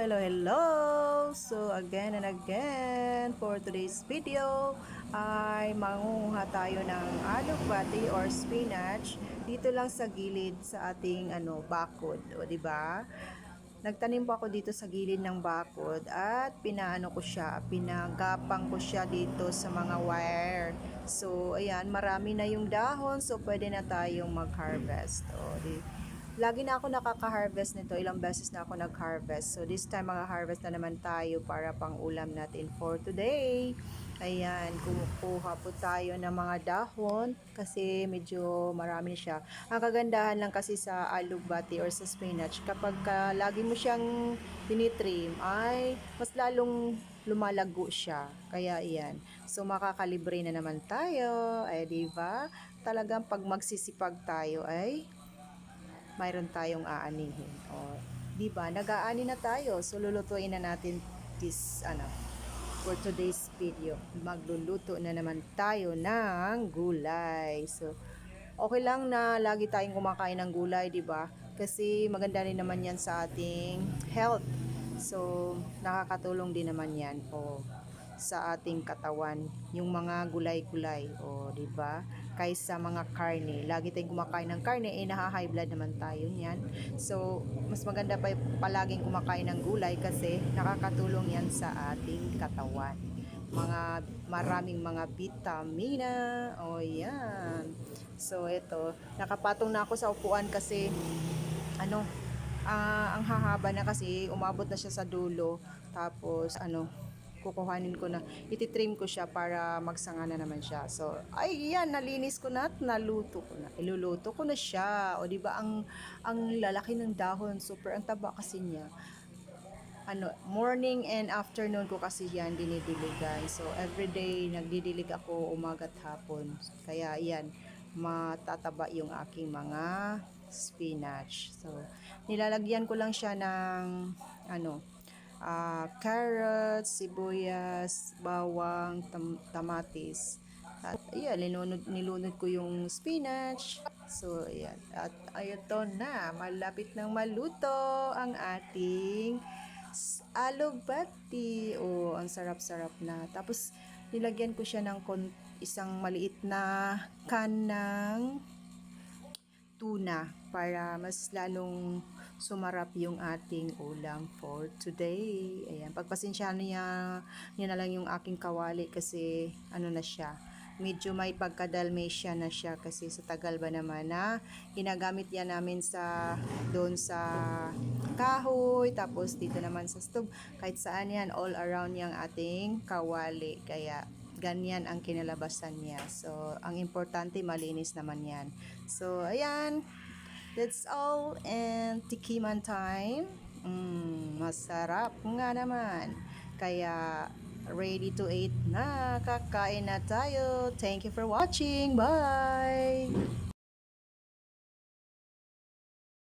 hello, hello! So, again and again, for today's video, ay mangunguha tayo ng alugbati or spinach dito lang sa gilid sa ating ano, bakod. O, ba? Nagtanim po ako dito sa gilid ng bakod at pinaano ko siya, pinagapang ko siya dito sa mga wire. So, ayan, marami na yung dahon, so pwede na tayong mag-harvest. O, di, Lagi na ako nakaka-harvest nito. Ilang beses na ako nag-harvest. So, this time, mga-harvest na naman tayo para pang ulam natin for today. Ayan, kumukuha po tayo ng mga dahon kasi medyo marami siya. Ang kagandahan lang kasi sa alugbati or sa spinach, kapag ka, lagi mo siyang tinitrim, ay mas lalong lumalago siya. Kaya iyan. So, makakalibre na naman tayo. Ay, di ba? Talagang pag magsisipag tayo ay mayroon tayong aanihin. O, di ba? Nag-aani na tayo. So, lulutuin na natin this, ano, for today's video. Magluluto na naman tayo ng gulay. So, okay lang na lagi tayong kumakain ng gulay, di ba? Kasi maganda rin naman yan sa ating health. So, nakakatulong din naman yan. O, sa ating katawan yung mga gulay-gulay o di ba? Kaysa mga karne lagi tayong kumakain ng karne eh naha-high blood naman tayo niyan. So mas maganda pa palaging kumakain ng gulay kasi nakakatulong yan sa ating katawan. Mga maraming mga vitamina o yan. So ito nakapatong na ako sa upuan kasi ano ah, ang hahaba na kasi umabot na siya sa dulo. Tapos ano kukuhanin ko na, ititrim ko siya para magsanga na naman siya. So, ay yan, nalinis ko na at naluto ko na. Iluluto ko na siya. O, di ba ang, ang lalaki ng dahon, super, ang taba kasi niya. Ano, morning and afternoon ko kasi yan dinidiligan. So, everyday nagdidilig ako umaga at hapon. Kaya, yan, matataba yung aking mga spinach. So, nilalagyan ko lang siya ng, ano, uh, carrots, sibuyas, bawang, tam- tamatis. At ayan, linunod, nilunod ko yung spinach. So, ayan. At ayito na, malapit nang maluto ang ating alugbati. Oh, ang sarap-sarap na. Tapos, nilagyan ko siya ng isang maliit na can ng tuna para mas lalong sumarap yung ating ulam for today. Ayan, pagpasensyahan niya, niya na lang yung aking kawali kasi ano na siya, medyo may pagka-dalmatia na siya kasi sa tagal ba naman na ginagamit yan namin sa doon sa kahoy tapos dito naman sa stove kahit saan yan all around yung ating kawali kaya ganyan ang kinalabasan niya. So, ang importante, malinis naman yan. So, ayan. That's all. And tikiman time. Mm, masarap nga naman. Kaya, ready to eat na. Kakain na tayo. Thank you for watching. Bye!